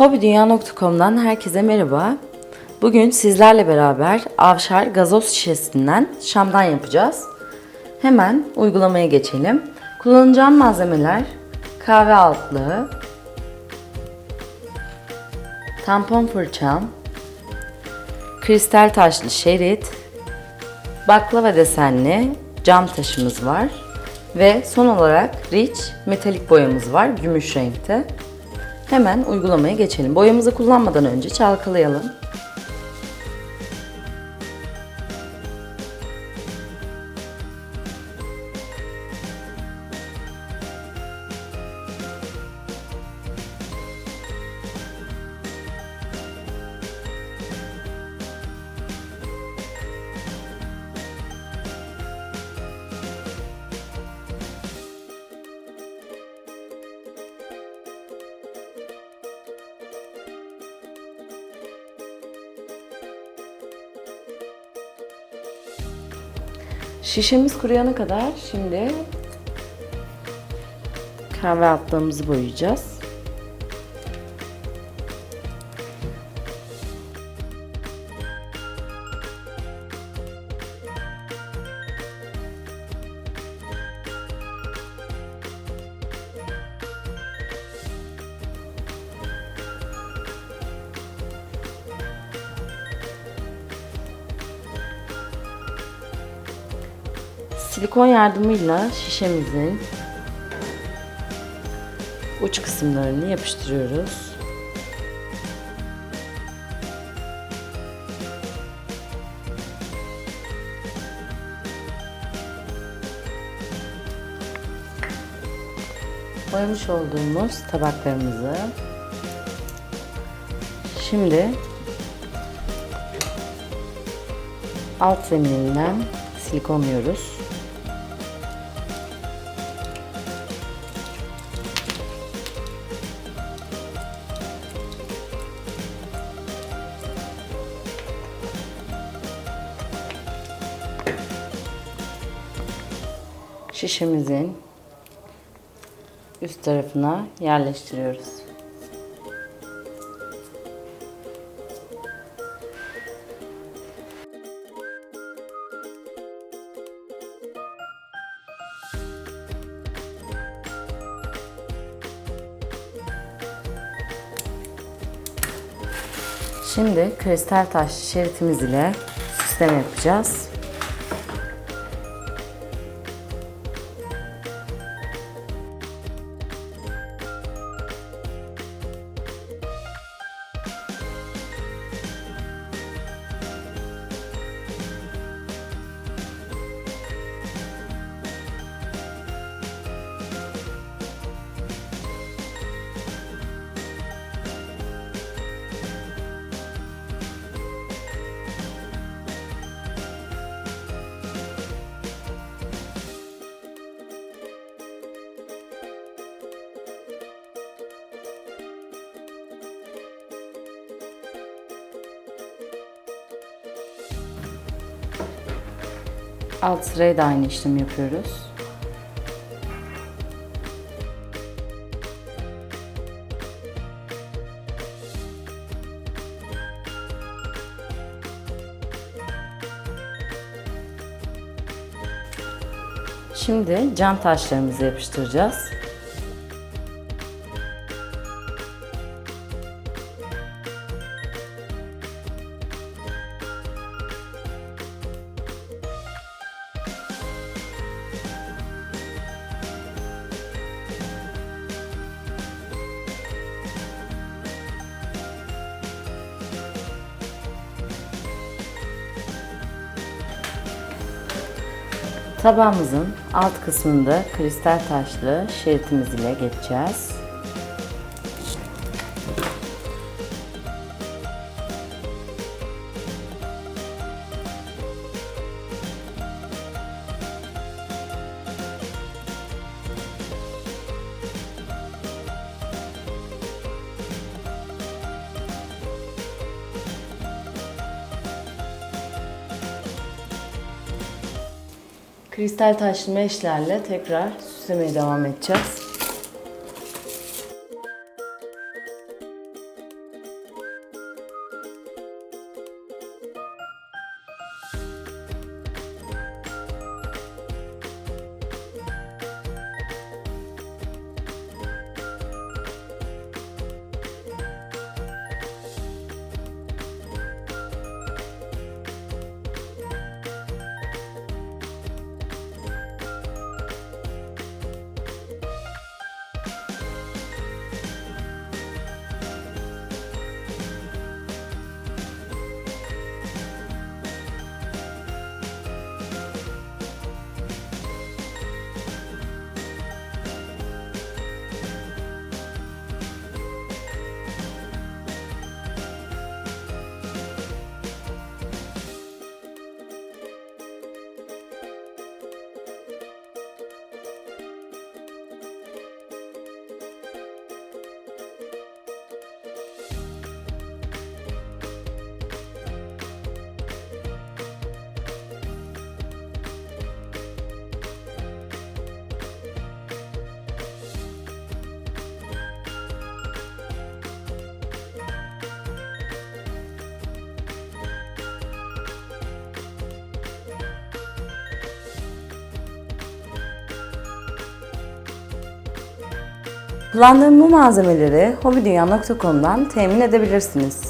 Hobidunya.com'dan herkese merhaba. Bugün sizlerle beraber Avşar gazoz şişesinden şamdan yapacağız. Hemen uygulamaya geçelim. Kullanacağım malzemeler kahve altlığı, tampon fırçam, kristal taşlı şerit, baklava desenli cam taşımız var ve son olarak Rich metalik boyamız var gümüş renkte. Hemen uygulamaya geçelim. Boyamızı kullanmadan önce çalkalayalım. Şişemiz kuruyana kadar şimdi kahve altlığımızı boyayacağız. Silikon yardımıyla şişemizin uç kısımlarını yapıştırıyoruz. Boyamış olduğumuz tabaklarımızı şimdi alt zemininden silikonluyoruz. Şişemizin üst tarafına yerleştiriyoruz. Şimdi kristal taş şeritimiz ile süsleme yapacağız. Alt sıraya da aynı işlemi yapıyoruz. Şimdi cam taşlarımızı yapıştıracağız. Tabağımızın alt kısmında kristal taşlı şeritimiz ile geçeceğiz. Kristal taşlı meşlerle tekrar süslemeye devam edeceğiz. Kullandığım bu malzemeleri hobidunya.com'dan temin edebilirsiniz.